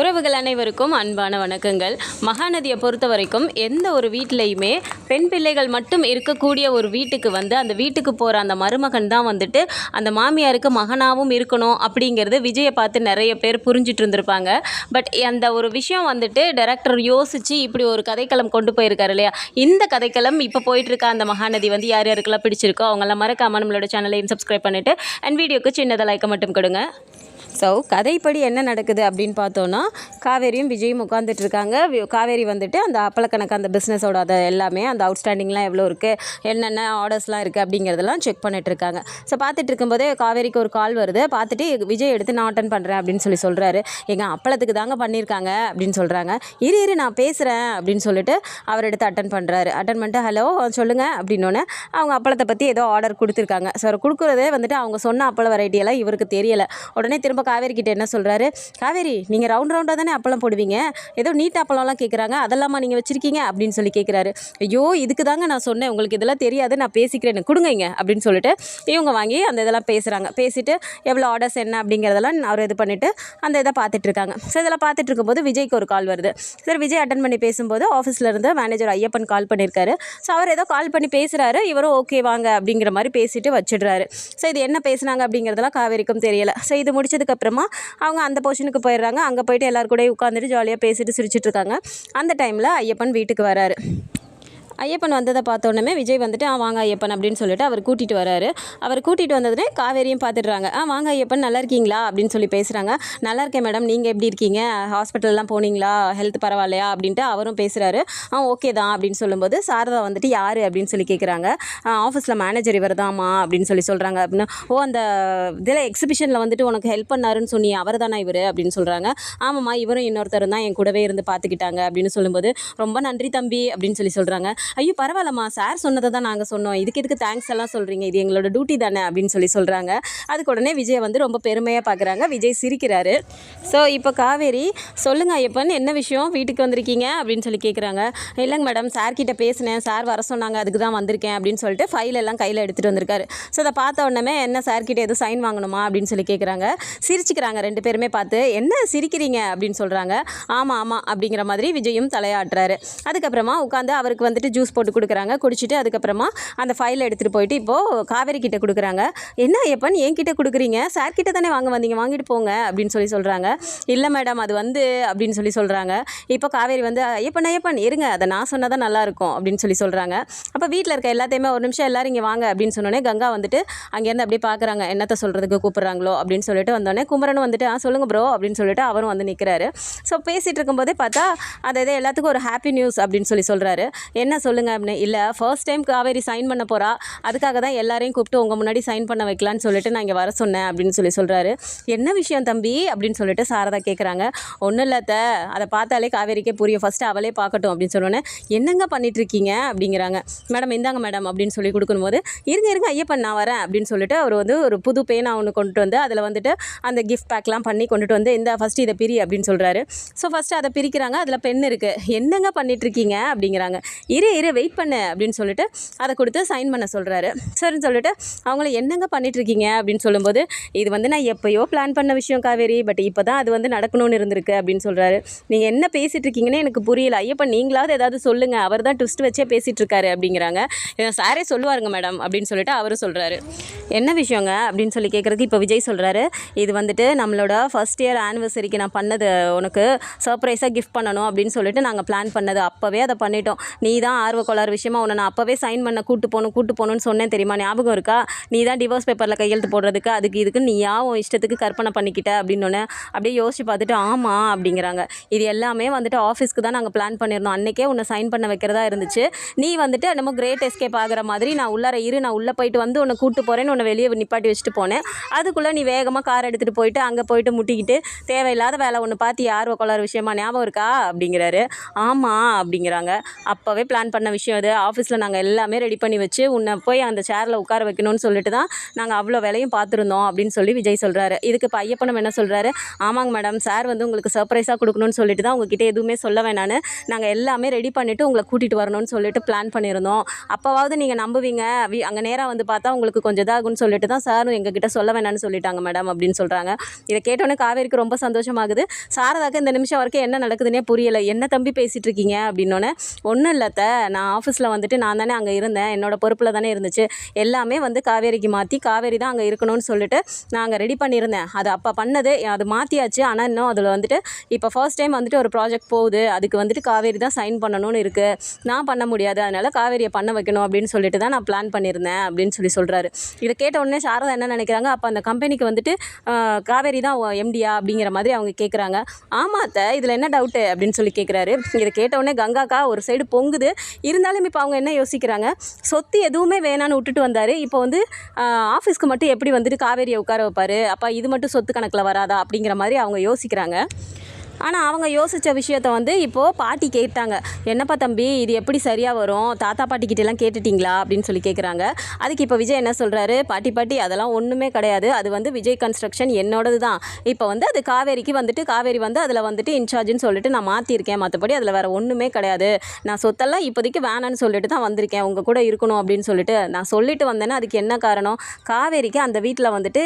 உறவுகள் அனைவருக்கும் அன்பான வணக்கங்கள். மகாநதியை பொறுத்த வரைக்கும் எந்த ஒரு வீட்லேயுமே பெண் பிள்ளைகள் மட்டும் இருக்கக்கூடிய ஒரு வீட்டுக்கு வந்து அந்த வீட்டுக்கு போகிற அந்த மருமகன் தான் வந்துட்டு அந்த மாமியாருக்கு மகனாகவும் இருக்கணும் அப்படிங்கிறது விஜயை பார்த்து நிறைய பேர் புரிஞ்சிட்டு இருந்திருப்பாங்க. பட் அந்த ஒரு விஷயம் வந்துட்டு டைரக்டர் யோசித்து இப்படி ஒரு கதைக்களம் கொண்டு போயிருக்காரு இல்லையா? இந்த கதைக்களம் இப்போ போயிட்டு அந்த மகாநதி வந்து யார் யாருக்கெல்லாம் பிடிச்சிருக்கோ அவங்களாம் மறக்காமல் நம்மளோட சேனலையும் சப்ஸ்கிரைப் பண்ணிவிட்டு அண்ட் வீடியோக்கு சின்னதாக லைக்கை மட்டும் கொடுங்க. ஸோ கதைப்படி என்ன நடக்குது அப்படின்னு பார்த்தோன்னா காவேரியும் விஜயும் உட்காந்துட்டு இருக்காங்க காவேரி வந்துட்டு அந்த அப்பளக்கணக்கு அந்த பிஸ்னஸோட அதை எல்லாமே அந்த அவுட்ஸ்டாண்டிங்லாம் எவ்வளோ இருக்குது என்னென்ன ஆர்டர்ஸ்லாம் இருக்குது அப்படிங்கிறதெல்லாம் செக் பண்ணிட்டு இருக்காங்க ஸோ பார்த்துட்டு இருக்கும்போதே காவேரிக்கு ஒரு கால் வருது. பார்த்துட்டு விஜய் எடுத்து நான் அட்டன் பண்ணுறேன் அப்படின்னு சொல்லி சொல்கிறாரு எங்கள் அப்பளத்துக்கு தாங்க பண்ணியிருக்காங்க அப்படின்னு சொல்கிறாங்க இரு இரு நான் பேசுகிறேன் அப்படின்னு சொல்லிட்டு அவர் எடுத்து அட்டன் பண்ணுறாரு அட்டன் பண்ணிட்டு ஹலோ சொல்லுங்கள் அப்படின்னோடனே அவங்க அப்பளத்தை பற்றி ஏதோ ஆர்டர் கொடுத்துருக்காங்க. ஸோ அவர் கொடுக்குறதே வந்துட்டு அவங்க சொன்ன அப்பள வெரைட்டியெல்லாம் இவருக்கு தெரியலை. உடனே திரும்ப காவேரி கிட்ட என்ன சொல்கிறாரு காவேரி நீங்கள் ரவுண்ட் ரவுண்டாக தானே அப்பளம் போடுவீங்க? ஏதோ நீட் அப்பளம்லாம் கேட்குறாங்க அதெல்லாமா நீங்கள் வச்சுருக்கீங்க? அப்படின்னு சொல்லி கேட்குறாரு ஐயோ இதுக்கு தாங்க நான் சொன்னேன். உங்களுக்கு இதெல்லாம் தெரியாது. நான் பேசிக்கிறேன். கொடுங்க அப்படின்னு சொல்லிட்டு இவங்க வாங்கி அந்த இதெல்லாம் பேசுகிறாங்க பேசிட்டு எவ்வளோ ஆர்டர்ஸ் என்ன அப்படிங்கிறதெல்லாம் அவர் இது பண்ணிவிட்டு அந்த இதை பார்த்துட்ருக்காங்க ஸோ இதெல்லாம் பார்த்துட்டு இருக்கும்போது விஜய்க்கு ஒரு கால் வருது. சார் விஜய் அட்டன் பண்ணி பேசும்போது ஆஃபீஸில் இருந்து மேனேஜர் ஐயப்பன் கால் பண்ணியிருக்காரு ஸோ அவர் ஏதோ கால் பண்ணி பேசுகிறாரு இவரும் ஓகே வாங்க அப்படிங்கிற மாதிரி பேசிட்டு வச்சிடுறாரு. ஸோ இது என்ன பேசுனாங்க அப்படிங்கிறதெல்லாம் காவேரிக்கும் தெரியலை. ஸோ இது முடிச்சதுக்கு அதுக்கப்புறமா அவங்க அந்த போர்ஷனுக்கு போயிடுறாங்க. அங்கே போயிட்டு எல்லாரு கூடயும் உட்காந்துட்டு ஜாலியாக பேசிட்டு சிரிச்சிட்டு இருக்காங்க. அந்த டைமில் ஐயப்பன் வீட்டுக்கு வராரு. ஐயப்பன் வந்ததை பார்த்தோன்னே விஜய் வந்துட்டு ஆ வாங்க ஐயப்பன் அப்படின்னு சொல்லிட்டு அவர் கூட்டிகிட்டு வராரு. அவர் கூட்டிகிட்டு வந்ததுனே காவேரியும் பார்த்துடுறாங்க. ஆ வாங்க ஐயப்பன் நல்லா இருக்கீங்களா? அப்படின்னு சொல்லி பேசுகிறாங்க நல்லா இருக்கேன் மேடம் நீங்கள் எப்படி இருக்கீங்க? ஹாஸ்பிட்டல்லாம் போனீங்களா? ஹெல்த் பரவாயில்லையா? அப்படின்ட்டு அவரும் பேசுகிறாரு ஆ ஓகே தான் அப்படின்னு சொல்லும்போது சாரதா வந்துட்டு யார்? அப்படின்னு சொல்லி கேட்குறாங்க ஆஃபீஸில் மேனேஜர் இவர் தாம்மா அப்படின்னு சொல்லி சொல்கிறாங்க அப்படின்னு ஓ அந்த இதில் எக்ஸிபிஷனில் வந்துட்டு உனக்கு ஹெல்ப் பண்ணாருன்னு சொன்னி அவர் தானே இவர்? அப்படின்னு சொல்கிறாங்க ஆமாம்மா இவரும் இன்னொருத்தர் தான் என் கூடவே இருந்து பார்த்துக்கிட்டாங்க அப்படின்னு சொல்லும்போது ரொம்ப நன்றி தம்பி அப்படின்னு சொல்லி சொல்கிறாங்க ஐயோ பரவாயில்லம்மா. சார் சொன்னதை தான் நாங்கள் சொன்னோம். இதுக்கு எதுக்கு தேங்க்ஸ் எல்லாம் சொல்கிறீங்க இது எங்களோட டியூட்டி தானே அப்படின்னு சொல்லி சொல்கிறாங்க அதுக்கு உடனே விஜய் வந்து ரொம்ப பெருமையாக பார்க்குறாங்க விஜய் சிரிக்கிறாரு. ஸோ இப்போ காவேரி சொல்லுங்கள் ஐயப்பன் என்ன விஷயம்? வீட்டுக்கு வந்திருக்கீங்க? அப்படின்னு சொல்லி கேட்குறாங்க இல்லைங்க மேடம் சார்கிட்ட பேசினேன். சார் வர சொன்னாங்க. அதுக்கு தான் வந்திருக்கேன். அப்படின்னு சொல்லிட்டு ஃபைல் எல்லாம் கையில் எடுத்துகிட்டு வந்திருக்காரு. ஸோ அதை பார்த்த உடனே என்ன சார்கிட்ட எதுவும் சைன் வாங்கணுமா? அப்படின்னு சொல்லி கேட்குறாங்க சிரிச்சுக்கிறாங்க ரெண்டு பேருமே பார்த்து. என்ன சிரிக்கிறீங்க? அப்படின்னு சொல்கிறாங்க ஆமாம் ஆமாம் அப்படிங்கிற மாதிரி விஜயும் தலையாட்டுறாரு. அதுக்கப்புறமா உட்காந்து அவருக்கு வந்துட்டு ஜூஸ் போட்டு கொடுக்குறாங்க. குடிச்சிட்டு அதுக்கப்புறமா அந்த ஃபைலை எடுத்துகிட்டு போயிட்டு இப்போது காவேரி கிட்ட கொடுக்குறாங்க. என்ன ஐயப்பன் என்கிட்ட கொடுக்குறீங்க? சார் கிட்ட தானே வாங்க வந்தீங்க? வாங்கிட்டு போங்க. அப்படின்னு சொல்லி சொல்கிறாங்க இல்லை மேடம் அது வந்து அப்படின்னு சொல்லி சொல்கிறாங்க இப்போ காவேரி வந்து ஐயப்பன் ஐயப்பன் இருங்க. அதை நான் சொன்னால் தான் நல்லாயிருக்கும் அப்படின்னு சொல்லி சொல்கிறாங்க அப்போ வீட்டில் இருக்க எல்லாத்தையுமே ஒரு நிமிஷம் எல்லாரும் இங்கே வாங்க அப்படின்னு சொன்னோடனே கங்கா வந்துட்டு அங்கேருந்து அப்படியே பார்க்குறாங்க என்னத்தை சொல்கிறதுக்கு கூப்பிட்றாங்களோ? அப்படின்னு சொல்லிட்டு வந்தோடனே குமரன் வந்துட்டு ஆ சொல்லுங்கள் ப்ரோ அப்படின்னு சொல்லிட்டு அவரும் வந்து நிற்கிறாரு ஸோ பேசிகிட்டு இருக்கும்போதே பார்த்தா அது இது எல்லாத்துக்கும் ஒரு ஹாப்பி நியூஸ் அப்படின்னு சொல்லி சொல்கிறாரு என்ன சொல்லுங்க அப்படின்னு இல்லை ஃபர்ஸ்ட் டைம் காவேரி சைன் பண்ண போகிறா அதுக்காக தான் எல்லாரையும் கூப்பிட்டு உங்கள் முன்னாடி சைன் பண்ண வைக்கலான்னு சொல்லிட்டு நான் இங்கே வர சொன்னேன் அப்படின்னு சொல்லி சொல்கிறாரு என்ன விஷயம் தம்பி? அப்படின்னு சொல்லிட்டு சாரதா கேட்குறாங்க ஒன்றும் இல்லாத அதை பார்த்தாலே காவேரிக்கே புரியும். ஃபஸ்ட்டு அவளே பார்க்கட்டும். அப்படின்னு சொன்னோன்னே என்னங்க பண்ணிட்டு இருக்கீங்க? அப்படிங்கிறாங்க. மேடம் இந்தாங்க மேடம். அப்படின்னு சொல்லி கொடுக்கும்போது இருங்க இருங்க ஐயப்பன் நான் வரேன். அப்படின்னு சொல்லிட்டு அவர் வந்து ஒரு புது பேனா ஒன்று கொண்டுட்டு வந்து அதில் வந்துட்டு அந்த கிஃப்ட் பேக்லாம் பண்ணி கொண்டுட்டு வந்து இந்த ஃபஸ்ட்டு இதை பிரி. அப்படின்னு சொல்கிறாரு ஸோ ஃபஸ்ட்டு அதை பிரிக்கிறாங்க. அதில் பெண் இருக்குது என்னங்க பண்ணிகிட்ருக்கீங்க அப்படிங்கிறாங்க. இரு இரு வெயிட் பண்ணு அப்படின்னு சொல்லிட்டு அதை கொடுத்து சைன் பண்ண சொல்கிறாரு சரின்னு சொல்லிட்டு அவங்கள என்னங்க பண்ணிட்டு இருக்கீங்க அப்படின்னு சொல்லும்போது இது வந்து நான் எப்போயோ பிளான் பண்ண விஷயம் காவேரி பட் இப்போ தான் அது வந்து நடக்கணும்னு இருந்திருக்கு அப்படின்னு சொல்கிறாரு நீங்கள் என்ன பேசிகிட்டு இருக்கீங்கன்னு எனக்கு புரியல. ஐயப்பா நீங்களாவது ஏதாவது சொல்லுங்கள் அவர் தான் ட்விஸ்ட் வச்சே பேசிகிட்டு இருக்காரு அப்படிங்கிறாங்க. சாரே சொல்லுவாருங்க மேடம் அப்படின்னு சொல்லிட்டு அவரும் சொல்கிறாரு என்ன விஷயங்க அப்படின்னு சொல்லி கேட்குறதுக்கு இப்போ விஜய் சொல்கிறாரு இது வந்துட்டு நம்மளோட ஃபர்ஸ்ட் இயர் ஆனிவர்சரிக்கு நான் பண்ணது உனக்கு சர்ப்ரைஸாக கிஃப்ட் பண்ணணும் அப்படின்னு சொல்லிட்டு நாங்கள் பிளான் பண்ணது. அப்போவே அதை பண்ணிட்டோம். நீ தான் ஆர்வக்கோளார் விஷயமா உன்னை நான் அப்போவே சைன் பண்ண கூட்டு போகணும் கூட்டு போகணும்னு சொன்னேன் தெரியுமா? ஞாபகம் இருக்கா? நீ தான் டிவோர்ஸ் பேப்பரில் கையெழுத்து போடுறதுக்கு அதுக்கு இதுக்கு நீயா உன் இஷ்டத்துக்கு கற்பனை பண்ணிக்கிட்ட அப்படின்னோடனே அப்படியே யோசிச்சு பார்த்துட்டு ஆமாம் அப்படிங்கிறாங்க. இது எல்லாமே வந்துட்டு ஆஃபீஸ்க்கு தான் நாங்கள் பிளான் பண்ணியிருந்தோம். அன்றைக்கே உன்னை சைன் பண்ண வைக்கிறதா இருந்துச்சு. நீ வந்துட்டு நம்ம கிரேட் எஸ்கேப் ஆகிற மாதிரி நான் உள்ளார இரு நான் உள்ளே போயிட்டு வந்து உன்னை கூட்டு போகிறேன்னு உன்னை வெளியே நிப்பாட்டி வச்சுட்டு போனேன். அதுக்குள்ளே நீ வேகமாக கார் எடுத்துகிட்டு போயிட்டு அங்கே போயிட்டு முட்டிக்கிட்டு தேவையில்லாத வேலை ஒன்று பார்த்து யார் கொள்ளார விஷயமா ஞாபகம் இருக்கா? அப்படிங்கிறாரு. ஆமாம் அப்படிங்கிறாங்க. அப்போவே பிளான் பண்ண விஷயம் இது ஆஃபீஸில் நாங்கள் எல்லாமே ரெடி பண்ணி வச்சு உன்னை போய் அந்த சேரில் உட்கார வைக்கணும்னு சொல்லிட்டு தான் நாங்கள் அவ்வளோ வேலையும் பார்த்துருந்தோம் அப்படின்னு சொல்லி விஜய் சொல்கிறாரு இதுக்கு இப்போ ஐயப்பனம் என்ன சொல்கிறாரு ஆமாங்க மேடம் சார் வந்து உங்களுக்கு சர்ப்ரைஸாக கொடுக்கணும்னு சொல்லிட்டு தான் உங்ககிட்ட எதுவுமே சொல்ல வேணான்னு நாங்கள் எல்லாமே ரெடி பண்ணிவிட்டு உங்களை கூட்டிகிட்டு வரணும்னு சொல்லிட்டு பிளான் பண்ணியிருந்தோம். அப்போவாவது நீங்கள் நம்புவீங்க. அங்கே நேராக வந்து பார்த்தா உங்களுக்கு கொஞ்சம் இருக்கும்னு சொல்லிட்டு தான் சாரும் எங்ககிட்ட சொல்ல வேணாம்னு சொல்லிட்டாங்க மேடம் அப்படின்னு சொல்கிறாங்க இதை கேட்டோன்னே காவேரிக்கு ரொம்ப சந்தோஷமாகுது. சாரதாக்கு இந்த நிமிஷம் வரைக்கும் என்ன நடக்குதுன்னே புரியலை. என்ன தம்பி பேசிகிட்டு இருக்கீங்க? அப்படின்னோடனே ஒன்றும் இல்லத்த நான் ஆஃபீஸில் வந்துட்டு நான் தானே அங்கே இருந்தேன். என்னோடய பொறுப்பில் தானே இருந்துச்சு. எல்லாமே வந்து காவேரிக்கு மாற்றி காவேரி தான் அங்கே இருக்கணும்னு சொல்லிட்டு நாங்கள் ரெடி பண்ணியிருந்தேன். அது அப்போ பண்ணது அது மாற்றியாச்சு ஆனால் இன்னும் அதில் வந்துட்டு இப்போ ஃபர்ஸ்ட் டைம் வந்துட்டு ஒரு ப்ராஜெக்ட் போகுது. அதுக்கு வந்துட்டு காவேரி தான் சைன் பண்ணணும்னு இருக்குது நான் பண்ண முடியாது. அதனால் காவேரியை பண்ண வைக்கணும் அப்படின்னு சொல்லிட்டு தான் நான் பிளான் பண்ணியிருந்தேன். அப்படின்னு சொல்லி சொல்கிறாரு இதை கேட்ட உடனே சாரதா என்ன நினைக்கிறாங்க? அப்போ அந்த கம்பெனிக்கு வந்துட்டு காவேரி தான் எம்டியா அப்படிங்கிற மாதிரி அவங்க கேட்குறாங்க ஆமாத்த இதில் என்ன டவுட்டு அப்படின்னு சொல்லி கேட்குறாரு இதை கேட்ட உடனே கங்காக்கா ஒரு சைடு பொங்குது. இருந்தாலும் இப்போ அவங்க என்ன யோசிக்கிறாங்க? சொத்து எதுவுமே வேணான்னு விட்டுட்டு வந்தார். இப்போ வந்து ஆஃபீஸ்க்கு மட்டும் எப்படி வந்துட்டு காவேரியை உட்கார வைப்பார்? அப்போ இது மட்டும் சொத்து கணக்கில் வராதா? அப்படிங்கிற மாதிரி அவங்க யோசிக்கிறாங்க. ஆனால் அவங்க யோசித்த விஷயத்த வந்து இப்போது பாட்டி கேட்டாங்க. என்னப்பா தம்பி இது எப்படி சரியாக வரும்? தாத்தா பாட்டிக்கிட்டலாம் கேட்டுட்டிங்களா? அப்படின்னு சொல்லி கேட்குறாங்க அதுக்கு இப்போ விஜய் என்ன சொல்கிறாரு பாட்டி பாட்டி அதெல்லாம் ஒன்றுமே கிடையாது. அது வந்து விஜய் கன்ஸ்ட்ரக்ஷன் என்னோடது தான் இப்போ வந்து அது காவேரிக்கு வந்துட்டு காவேரி வந்து அதில் வந்துட்டு இன்சார்ஜ்னு சொல்லிட்டு நான் மாற்றிருக்கேன் மற்றபடி அதில் வேறு ஒன்றுமே கிடையாது. நான் சொத்தெல்லாம் இப்போதைக்கு வேணான்னு சொல்லிட்டு தான் வந்திருக்கேன். உங்கள் கூட இருக்கணும் அப்படின்னு சொல்லிட்டு நான் சொல்லிட்டு வந்தேன்னா அதுக்கு என்ன காரணம்? காவேரிக்கு அந்த வீட்டில் வந்துட்டு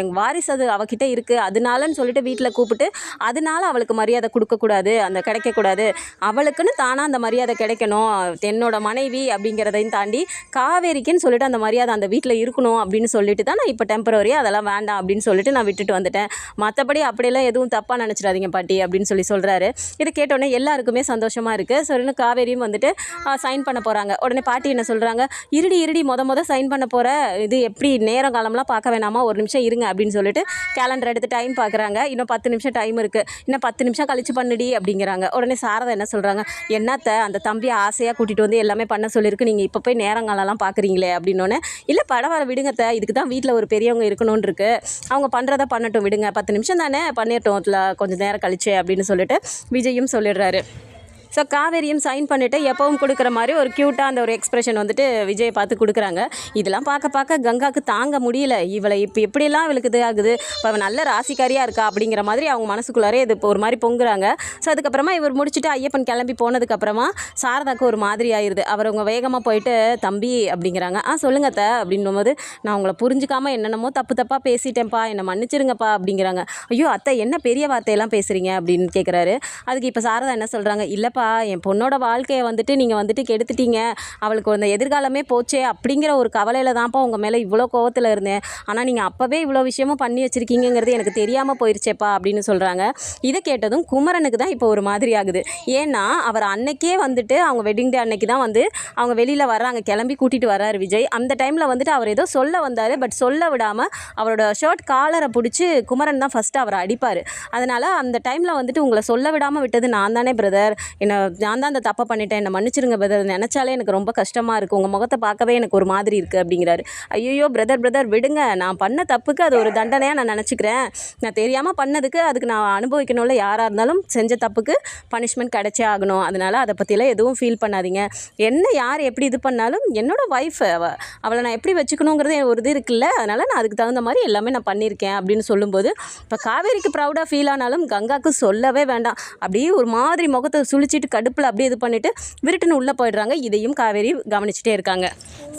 எங்கள் வாரிசு அது அவகிட்ட இருக்குது அதனாலன்னு சொல்லிட்டு வீட்டில் கூப்பிட்டு அதனால அவளுக்கு மரியாதை கொடுக்கக்கூடாது அந்த கிடைக்கக்கூடாது. அவளுக்குன்னு தானாக அந்த மரியாதை கிடைக்கணும். என்னோட மனைவி அப்படிங்கிறதையும் தாண்டி காவேரிக்குன்னு சொல்லிட்டு அந்த மரியாதை அந்த வீட்டில் இருக்கணும் அப்படின்னு சொல்லிட்டு தான் நான் இப்போ டெம்பரவரியாக அதெல்லாம் வேண்டாம் அப்படின்னு சொல்லிட்டு நான் விட்டுட்டு வந்துட்டேன். மற்றபடி அப்படியெல்லாம் எதுவும் தப்பாக நினச்சிடாதீங்க பாட்டி அப்படின்னு சொல்லி சொல்கிறாரு இதை கேட்டோடனே எல்லாருக்குமே சந்தோஷமாக இருக்குது சரின்னு காவேரியும் வந்துட்டு சைன் பண்ண போகிறாங்க உடனே பாட்டி என்ன சொல்கிறாங்க இருடி இருடி மொத மொதல் சைன் பண்ண போகிற இது எப்படி நேரம் காலம்லாம் பார்க்க வேணாமா? ஒரு நிமிஷம் இருங்க அப்படின்னு சொல்லிட்டு கேலண்டர் எடுத்து டைம் பார்க்குறாங்க. இன்னும் பத்து நிமிஷம் டைம் இருக்குது இன்னும் பத்து பத்து நிமிஷம் கழிச்சு பண்ணுடி அப்படிங்கிறாங்க. உடனே சாரதா என்ன சொல்கிறாங்க என்னத்த அந்த தம்பியை ஆசையாக கூட்டிகிட்டு வந்து எல்லாமே பண்ண சொல்லியிருக்கு. நீங்கள் இப்போ போய் நேரங்காலம்லாம் பார்க்குறீங்களே அப்படின்னோடனே இல்லை பரவாயில்ல விடுங்கத்த. இதுக்கு தான் வீட்டில் ஒரு பெரியவங்க இருக்கணும்னு இருக்கு அவங்க பண்ணுறத பண்ணட்டும் விடுங்க. பத்து நிமிஷம் தானே பண்ணிட்டோம். அதில் கொஞ்சம் நேரம் கழிச்சு அப்படின்னு சொல்லிட்டு விஜயும் சொல்லிடுறாரு. ஸோ காவேரியும் சைன் பண்ணிவிட்டு எப்பவும் கொடுக்குற மாதிரி ஒரு க்யூட்டாக அந்த ஒரு எக்ஸ்பிரஷன் வந்துட்டு விஜயை பார்த்து கொடுக்குறாங்க. இதெல்லாம் பார்க்க பார்க்க கங்காவுக்கு தாங்க முடியல. இவளை இப்போ எப்படிலாம் இவளுக்கு இது ஆகுது இப்போ அவள் நல்ல ராசிக்காரியாக இருக்கா? அப்படிங்கிற மாதிரி அவங்க மனசுக்குள்ளாரே இது இப்போ ஒரு மாதிரி பொங்குறாங்க. ஸோ அதுக்கப்புறமா இவர் முடிச்சுட்டு ஐயப்பன் கிளம்பி போனதுக்கப்புறமா சாரதாக்கு ஒரு மாதிரி ஆயிடுது அவர் அவங்க வேகமாக போயிட்டு தம்பி அப்படிங்கிறாங்க. ஆ சொல்லுங்க அத்தை அப்படின்னும் போது நான் உங்களை புரிஞ்சுக்காமல் என்னென்னமோ தப்பு தப்பாக பேசிட்டேன்ப்பா. என்னை மன்னிச்சிருங்கப்பா அப்படிங்கிறாங்க. ஐயோ அத்தை என்ன பெரிய வார்த்தையெல்லாம் பேசுகிறீங்க அப்படின்னு கேட்குறாரு அதுக்கு இப்போ சாரதா என்ன சொல்கிறாங்க இல்லைப்பா என் பொண்ணோட வாழ்க்கையை வந்துட்டு நீங்கள் வந்துட்டு கெடுத்துட்டீங்க. அவளுக்கு அந்த எதிர்காலமே போச்சே அப்படிங்கிற ஒரு கவலையில் தான்ப்பா உங்கள் மேலே இவ்வளோ கோவத்தில் இருந்தேன். ஆனால் நீங்கள் அப்போவே இவ்வளோ விஷயமும் பண்ணி வச்சுருக்கீங்கிறது எனக்கு தெரியாமல் போயிருச்சேப்பா அப்படின்னு சொல்கிறாங்க இதை கேட்டதும் குமரனுக்கு தான் இப்போ ஒரு மாதிரி ஆகுது. ஏன்னா அவர் அன்னைக்கே வந்துட்டு அவங்க வெட்டிங் டே அன்னைக்கு தான் வந்து அவங்க வெளியில் வர்றாங்க. கிளம்பி கூட்டிகிட்டு வர்றாரு விஜய். அந்த டைமில் வந்துட்டு அவர் ஏதோ சொல்ல வந்தார். பட் சொல்ல விடாமல் அவரோட ஷர்ட் காலரை பிடிச்சி குமரன் தான் ஃபஸ்ட்டு அவரை அடிப்பார். அதனால் அந்த டைமில் வந்துட்டு உங்களை சொல்ல விடாமல் விட்டது நான் தானே பிரதர் என்னை நான் தான் அந்த தப்பை பண்ணிட்டேன் என்னை மன்னிச்சிருங்க பிரதர் நினச்சாலே எனக்கு ரொம்ப கஷ்டமாக இருக்குது உங்கள் முகத்தை பார்க்கவே எனக்கு ஒரு மாதிரி இருக்குது அப்படிங்கிறாரு. ஐயோ பிரதர் பிரதர் விடுங்க. நான் பண்ண தப்புக்கு அது ஒரு தண்டனையாக நான் நினச்சிக்கிறேன். நான் தெரியாமல் பண்ணதுக்கு அதுக்கு நான் அனுபவிக்கணும்ல. யாராக இருந்தாலும் செஞ்ச தப்புக்கு பனிஷ்மெண்ட் கிடைச்சே ஆகணும். அதனால் அதை பற்றிலாம் எதுவும் ஃபீல் பண்ணாதீங்க. என்ன யார் எப்படி இது பண்ணாலும் என்னோடய ஒய்ஃப் அவளை நான் எப்படி வச்சுக்கணுங்கிறது ஒரு இது இருக்குல்ல. அதனால் நான் அதுக்கு தகுந்த மாதிரி எல்லாமே நான் பண்ணியிருக்கேன் அப்படின்னு சொல்லும்போது இப்போ காவேரிக்கு ப்ரௌடாக ஃபீல் ஆனாலும் கங்காவுக்கு சொல்லவே வேண்டாம். அப்படியே ஒரு மாதிரி முகத்தை சுழிச்சிட்டு கடுப்பில் அப்படியே இது பண்ணிவிட்டு விருட்டுன்னு உள்ளே போயிடுறாங்க. இதையும் காவேரி கவனிச்சுட்டே இருக்காங்க.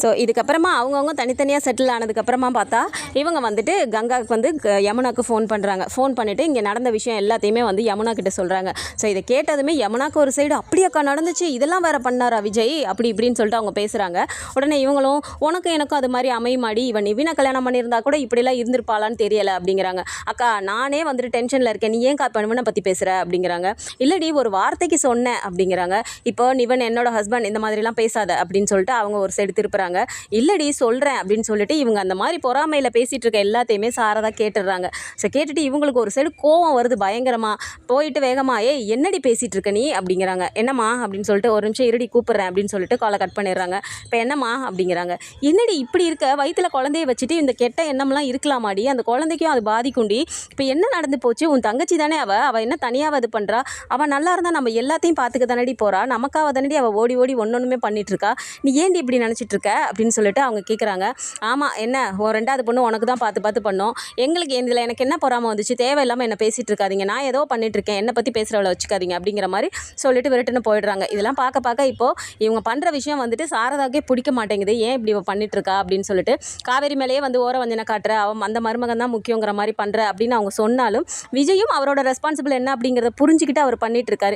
ஸோ இதுக்கப்புறமா அவங்கவுங்க தனித்தனியாக செட்டில் ஆனதுக்கப்புறமா பார்த்தா இவங்க வந்துட்டு கங்காவுக்கு வந்து க- யமுனாக்கு ஃபோன் பண்ணுறாங்க ஃபோன் பண்ணிவிட்டு இங்கே நடந்த விஷயம் எல்லாத்தையுமே வந்து யமுனா கிட்ட சொல்கிறாங்க ஸோ இதை கேட்டதுமே யமுனாக்கு ஒரு சைடு அப்படியாக்கா நடந்துச்சு. இதெல்லாம் வேற பண்ணாரா விஜய்? அப்படி இப்படின்னு சொல்லிட்டு அவங்க பேசுகிறாங்க உடனே இவங்களும் உனக்கும் எனக்கும் அது மாதிரி அமையுமாடி? இவன் நிவினை கல்யாணம் பண்ணியிருந்தா கூட இப்படிலாம் இருந்திருப்பாளான்னு தெரியலை. அப்படிங்கிறாங்க. அக்கா நானே வந்துட்டு டென்ஷனில் இருக்கேன். நீ ஏன் பண்ணுவனை பற்றி பேசுகிற அப்படிங்கிறாங்க. இல்லடி ஒரு வார்த்தைக்கு என்ன அப்படிங்கிறாங்க. இப்போ நிவன் என்னோட ஹஸ்பண்ட் இந்த மாதிரிலாம் பேசாத அப்படின்னு சொல்லிட்டு அவங்க ஒரு சைடு திருப்புறாங்க. இல்லடி சொல்கிறேன் அப்படின்னு சொல்லிட்டு இவங்க அந்த மாதிரி பொறாமையில் பேசிகிட்டு இருக்க எல்லாத்தையுமே சாரதா கேட்டுடுறாங்க. ஸோ கேட்டுட்டு இவங்களுக்கு ஒரு சைடு கோவம் வருது பயங்கரமாக போயிட்டு வேகமா ஏய் என்னடி பேசிகிட்டு இருக்க நீ? அப்படிங்கிறாங்க. என்னம்மா? அப்படின்னு சொல்லிட்டு ஒரு நிமிஷம் இருடி கூப்பிட்றேன் அப்படின்னு சொல்லிட்டு காலை கட் பண்ணிடுறாங்க. இப்போ என்னம்மா? அப்படிங்கிறாங்க. என்னடி இப்படி இருக்க? வயிற்றில் குழந்தைய வச்சுட்டு இந்த கெட்ட எண்ணம்லாம் இருக்கலாமாடி? அந்த குழந்தைக்கும் அது பாதிக்குண்டி இப்போ என்ன நடந்து போச்சு? உன் தங்கச்சி தானே அவள் அவள் என்ன தனியாக இது பண்ணுறா அவள் நல்லா இருந்தால் நம்ம எல்லாத்தையும் எல்லாத்தையும் பார்த்துக்க தானடி போகிறா நமக்காக தானடி அவள் ஓடி ஓடி ஒன்று ஒன்றுமே பண்ணிகிட்ருக்கா நீ ஏன்டி இப்படி நினச்சிட்டு இருக்க அப்படின்னு சொல்லிட்டு அவங்க கேட்குறாங்க ஆமாம் என்ன? ஒரு ரெண்டாவது பொண்ணு உனக்கு தான் பார்த்து பார்த்து பண்ணோம். எங்களுக்கு இதில் எனக்கு என்ன பொறாமல் வந்துச்சு? தேவையில்லாமல் என்ன பேசிகிட்டு இருக்காதிங்க நான் ஏதோ பண்ணிட்டு இருக்கேன் என்னை பற்றி பேசுகிறவளை வச்சுக்காதீங்க அப்படிங்கிற மாதிரி சொல்லிட்டு விரட்டுன்னு போயிடுறாங்க. இதெல்லாம் பார்க்க பார்க்க இப்போது இவங்க பண்ணுற விஷயம் வந்துட்டு சாரதாக்கே பிடிக்க மாட்டேங்குது. ஏன் இப்படி இவ பண்ணிட்டு இருக்கா அப்படின்னு சொல்லிட்டு காவேரி மேலேயே வந்து ஓர வஞ்சனை காட்டுற அவன் அந்த மருமகன் தான் முக்கியங்கிற மாதிரி பண்ணுற அப்படின்னு அவங்க சொன்னாலும் விஜயும் அவரோட ரெஸ்பான்சிபிள் என்ன அப்படிங்கிறத புரிஞ்சுக்கிட்டு அவர் பண்ணிட்டு இருக்காரு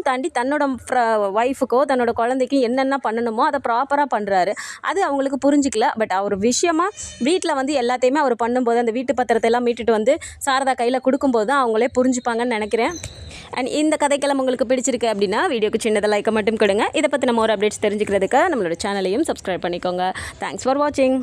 அதையும் தாண்டி தன்னோட ஒய்ஃபுக்கோ தன்னோட குழந்தைக்கு என்னென்ன பண்ணணுமோ அதை ப்ராப்பராக பண்ணுறாரு அது அவங்களுக்கு புரிஞ்சிக்கல. பட் அவர் விஷயமா வீட்டில் வந்து எல்லாத்தையுமே அவர் பண்ணும்போது அந்த வீட்டு பத்திரத்தை எல்லாம் மீட்டுட்டு வந்து சாரதா கையில் கொடுக்கும்போது தான் அவங்களே புரிஞ்சுப்பாங்கன்னு நினைக்கிறேன். அண்ட் இந்த கதைக்கெல்லாம் உங்களுக்கு பிடிச்சிருக்கு அப்படின்னா வீடியோக்கு சின்னதாக லைக்கை மட்டும் கொடுங்க. இதை பற்றி நம்ம ஒரு அப்டேட்ஸ் தெரிஞ்சுக்கிறதுக்கு நம்மளோட சேனலையும் சப்ஸ்கிரைப் பண்ணிக்கோங்க. தேங்க்ஸ் ஃபார் வாட்சிங்